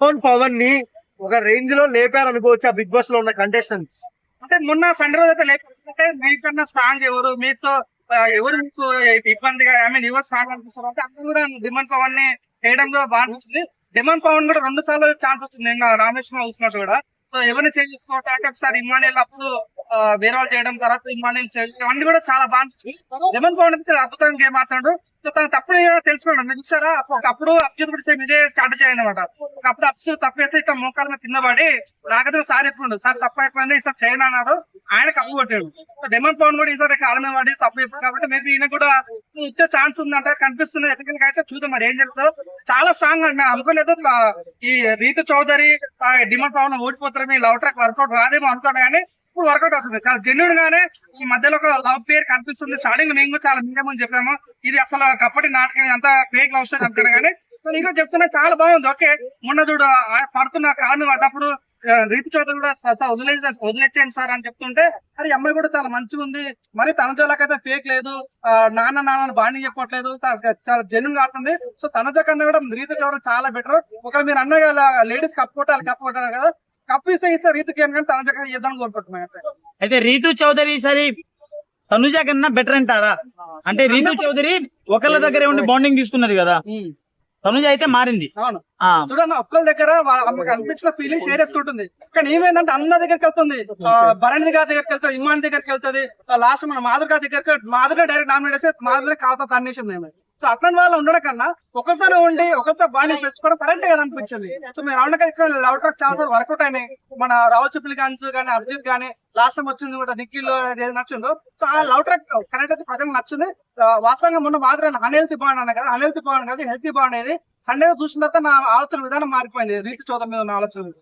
Phone పవన్ని ఒక రేంజ్లో లేపారు అనుకోవచ్చు ఆ బిగ్ బాస్లో ఉన్న కంటెస్టెంట్స్ అంటే మొన్న సండే రోజు అయితే లేకపోతే మీకన్నా స్ట్రాంగ్ ఎవరు? మీతో ఎవరు మీకు ఇబ్బందిగా ఐ మీన్ ఎవరు స్ట్రాంగ్ అనిపిస్తారు? అంటే అందరూ కూడా డిమాండ్ పవన్ని వేయడంలో బాగా అనిపిస్తుంది డిమాండ్ పవన్ కూడా రెండు సార్లు ఛాన్స్ వచ్చింది. నిన్న రామేశ్వరం చూసినట్టు కూడా. సో ఎవరిని చేంజ్ చేసుకోవటం అంటే ఒకసారి ఇమ్మానియల్ అప్పుడు ఆ, వేరే చేయడం తర్వాత ఇంపార్టెన్స్ ఇవన్నీ కూడా చాలా బాగా అనిపించింది పవన్ అయితే చాలా అద్భుతంగా గేమ్ ఆడుతున్నాడు. సో తను తప్పుడు ఏదో తెలుసుకోండి. మీరు చూసారా? ఒకప్పుడు అప్షూట్ కూడా సేమ్ ఇదే స్టార్ట్ చేయండి అనమాట ఒకప్పుడు తప్పు వేసి ఇట్లా మోకాల మీద కింద పడి నాకైతే సార్ ఎప్పుడు సార్ తప్పు అయిపోయింది ఈసారి చేయను అన్నారు ఆయన కప్పు కొట్టాడు. సో డెమన్ పవన్ కూడా ఈసారి కాళ్ళ మీద పడి తప్పు అయిపోయింది. కాబట్టి మేబీ ఈయన కూడా ఇచ్చే ఛాన్స్ ఉందంట కనిపిస్తుంది ఎందుకంటే అయితే చూద్దాం మరి ఏం జరుగుతుందో. చాలా స్ట్రాంగ్ అండి మేము అనుకోలేదు. ఈ రీతు చౌదరి డిమన్ పవన్ ఓడిపోతారు మీ లవ్ ట్రాక్ వర్కౌట్ కాదేమో అనుకోండి కానీ ఇప్పుడు వర్కౌట్ అవుతుంది. చాలా జెన్యున్ గానే ఈ మధ్యలో ఒక లవ్ పేరు కనిపిస్తుంది. స్టార్టింగ్ మేము కూడా చాలా మింగమని చెప్పాము. ఇది అసలు కప్పటి నాటకం అంత ఫేక్ లవ్ స్టోరీ అనుకున్నా కానీ ఇంకా చెప్తున్నా చాలా బాగుంది. ఓకే మొన్న చూడు పడుతున్న కాలు పడ్డప్పుడు రీతి చౌదరి కూడా "సార్, వదిలేసి వదిలేసేయండి సార్ అని చెప్తుంటే అరే అమ్మాయి కూడా చాలా మంచిగా ఉంది. మరి తన జోలకైతే ఫేక్ లేదు. నాన్న నాన్న బాణి చెప్పట్లేదు. చాలా జెన్యున్గా సో తన జో కన్నా కూడా రీతి చౌదరి చాలా బెటర్ ఒకవేళ మీరు అన్న లేడీస్ కప్పు కొట్టాలి కప్పు కదా అయితే. రీతు చౌదరి సరి తనుజ కన్నా బెటర్ అంటారా? అంటే రీతు చౌదరి ఒకళ్ళ దగ్గరే ఉండి బాండింగ్ తీసుకున్నది కదా. తనుజ అయితే మారింది. అవును. ఆ. చూడండి ఒక్కళ్ళ దగ్గర వా- ఆమెకు అనిపించిన ఫీలింగ్ షేర్ చేసుకుంటుంది. కానీ ఏమైందంటే అన్న దగ్గరికి వెళ్తుంది. ఆ, భరణి గారి దగ్గరికి వెళ్తుంది ఇమ్మాన్ దగ్గరికి వెళ్తుంది. లాస్ట్ మన మాధుర్ గారి దగ్గరికి మాధురే డైరెక్ట్ నామినేట్ చేస్తే మాధురే కావతా తన్నేసింది ఆమె. సో అట్లాంటి వాళ్ళు ఉండడం కన్నా ఒకరితోనే ఉండి ఒకరితో బాడీ పెంచుకోవడం కరెక్ట్ కదా అనిపించింది. సో అవున ఇక్కడ లవ్ ట్రాక్ చాలా వర్కౌట్ అయినాయి. మన రావు చిప్పులు గాన్స్ కానీ అభిజిత్ కానీ లాస్ట్ టైం వచ్చింది కూడా నిఖిల్ ఏది నచ్చిందో. సో ఆ లవ్ ట్రాక్ కరెక్ట్ అయితే ప్రజలకు నచ్చింది. వాస్తవంగా మొన్న మాత్రం అన్హెల్తీ బాండ్ అన్న కదా. అన్హెల్తీ బాండ్ కాదు హెల్తీ బాండ్ అనేది సండే చూసిన తర్వాత నా ఆలోచన విధానం మారిపోయింది. రీతి చోదం మీద ఉన్న ఆలోచన.